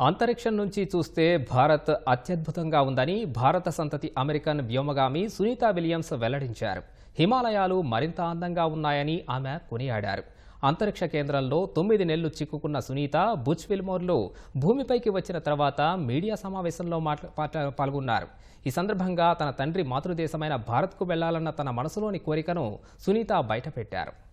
అంతరిక్షం నుంచి చూస్తే భారత్ అత్యద్భుతంగా ఉందని భారత సంతతి అమెరికన్ వ్యోమగామి సునీత విలియమ్స్ వెల్లడించారు. హిమాలయాలు మరింత అందంగా ఉన్నాయని ఆమె కొనియాడారు. అంతరిక్ష కేంద్రంలో తొమ్మిది నెలలు చిక్కుకున్న సునీత బుచ్ విల్మోర్లో భూమిపైకి వచ్చిన తర్వాత మీడియా సమావేశంలో మాట్లా పాల్గొన్నారు. ఈ సందర్భంగా తన తండ్రి మాతృదేశమైన భారత్కు వెళ్ళాలన్న తన మనసులోని కోరికను సునీత బయటపెట్టారు.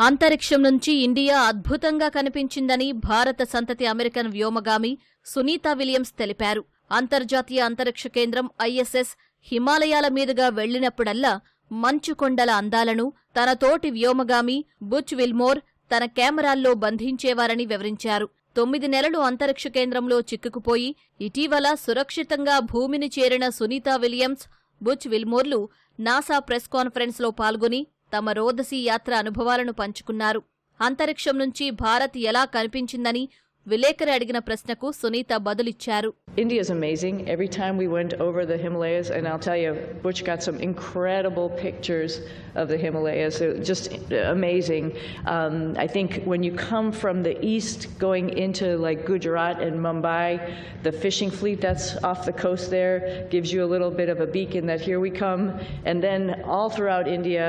అంతరిక్షం నుంచి ఇండియా అద్భుతంగా కనిపించిందని భారత సంతతి అమెరికన్ వ్యోమగామి సునీతా విలియమ్స్ తెలిపారు. అంతర్జాతీయ అంతరిక్ష కేంద్రం ఐఎస్ఎస్ హిమాలయాల మీదుగా వెళ్ళినప్పుడల్లా మంచు కొండల అందాలను తన తోటి వ్యోమగామి బుచ్ విల్మోర్ తన కెమెరాల్లో బంధించేవారని వివరించారు. తొమ్మిది నెలలు అంతరిక్ష కేంద్రంలో చిక్కుకుపోయి ఇటీవల సురక్షితంగా భూమిని చేరిన సునీతా విలియమ్స్ బుచ్ విల్మోర్లు నాసా ప్రెస్ కాన్ఫరెన్స్లో పాల్గొని తమ రోదసీ యాత్ర అనుభవాలను పంచుకున్నారు. అంతరిక్షం నుంచి భారత్ ఎలా కనిపించిందని విలేకరి అడిగిన ప్రశ్నకు Sunitha బదులిచ్చారు India is amazing. Every time we went over the Himalayas, and I'll tell you, Butch got some incredible pictures of the Himalayas. It was just amazing. Um, I think when you come from the east going into like Gujarat and Mumbai, the fishing fleet that's off the coast there gives you a little bit of a beacon that here we come. And then all throughout India,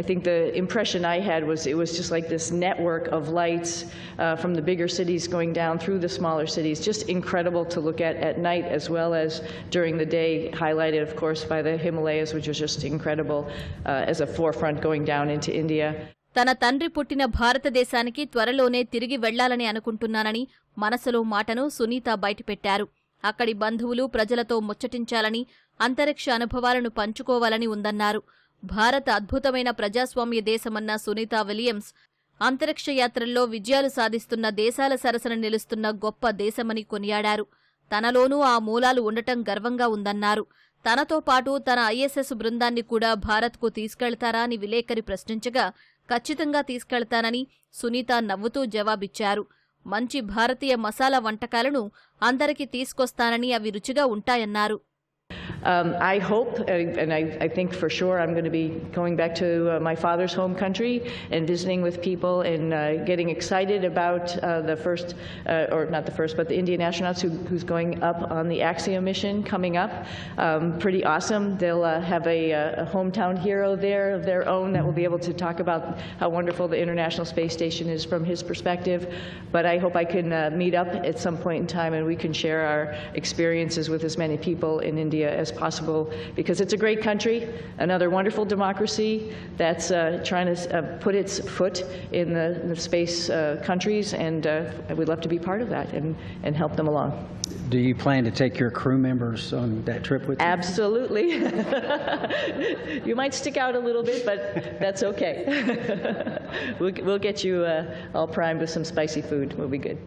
I think the impression I had was it was just like this network of lights uh, from the bigger cities going down down through the smaller cities. Just incredible to look at at night as well as during the day, highlighted, of course, by the Himalayas, which is just incredible uh, as a forefront going down into India. తన తండ్రి పుట్టిన భారతదేశానికి త్వరలోనే తిరిగి వెళ్ళాలని అనుకుంటున్నానని మనసులో మాటను సునీత బయటపెట్టారు అక్కడి బంధువులు ప్రజలతో ముచ్చటించాలని అంతరిక్ష అనుభవాలను పంచుకోవాలని ఉందన్నారు భారత్ అద్భుతమైన ప్రజాస్వామ్య దేశమన్న సునీత విలియమ్స్ అంతరిక్ష యాత్రల్లో విజయాలు సాధిస్తున్న దేశాల సరసన నిలుస్తున్న గొప్ప దేశమని కొనియాడారు. తనలోనూ ఆ మూలాలు ఉండటం గర్వంగా ఉందన్నారు. తనతో పాటు తన ఐఎస్ఎస్ బృందాన్ని కూడా భారత్కు తీసుకెళ్తారా అని విలేకరి ప్రశ్నించగా ఖచ్చితంగా తీసుకెళ్తానని సునీత నవ్వుతూ జవాబిచ్చారు. మంచి భారతీయ మసాలా వంటకాలను అందరికీ తీసుకొస్తానని అవి రుచిగా ఉంటాయన్నారు. Um, I hope, uh, and I, I think for sure, I'm going to be going back to uh, my father's home country and visiting with people and uh, getting excited about uh, the first, uh, or not the first, but the Indian astronauts who, who's going up on the Axiom mission coming up. Um, pretty awesome. They'll uh, have a, a hometown hero there of their own that will be able to talk about how wonderful the International Space Station is from his perspective. But I hope I can meet up at some point in time and we can share our experiences with as many people in India as possible because it's a great country, another wonderful democracy that's uh, trying to uh, put its foot in the, the space uh, countries, and uh, we'd love to be part of that and, and help them along. Do you plan to take your crew members on that trip with you? Absolutely. you might stick out a little bit, but that's okay. we'll, we'll get you uh, all primed with some spicy food. We'll be good.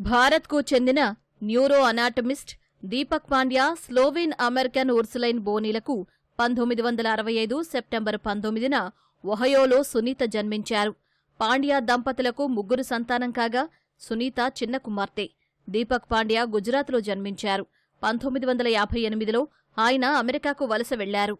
భారత్కు చెందిన neuro anatomist Deepak Pandya Slovin American Ursuline బోనీలకు పంతొమ్మిది వందల అరవై ఐదు September పంతొమ్మిదిన ఒహయోలో సునీత జన్మించారు. పాండ్యా దంపతులకు ముగ్గురు సంతానం కాగా సునీత చిన్న కుమార్తె. దీపక్ పాండ్యా గుజరాత్లో జన్మించారు. పంతొమ్మిది వందల యాభై ఎనిమిదిలో ఆయన అమెరికాకు వలస వెళ్ళారు.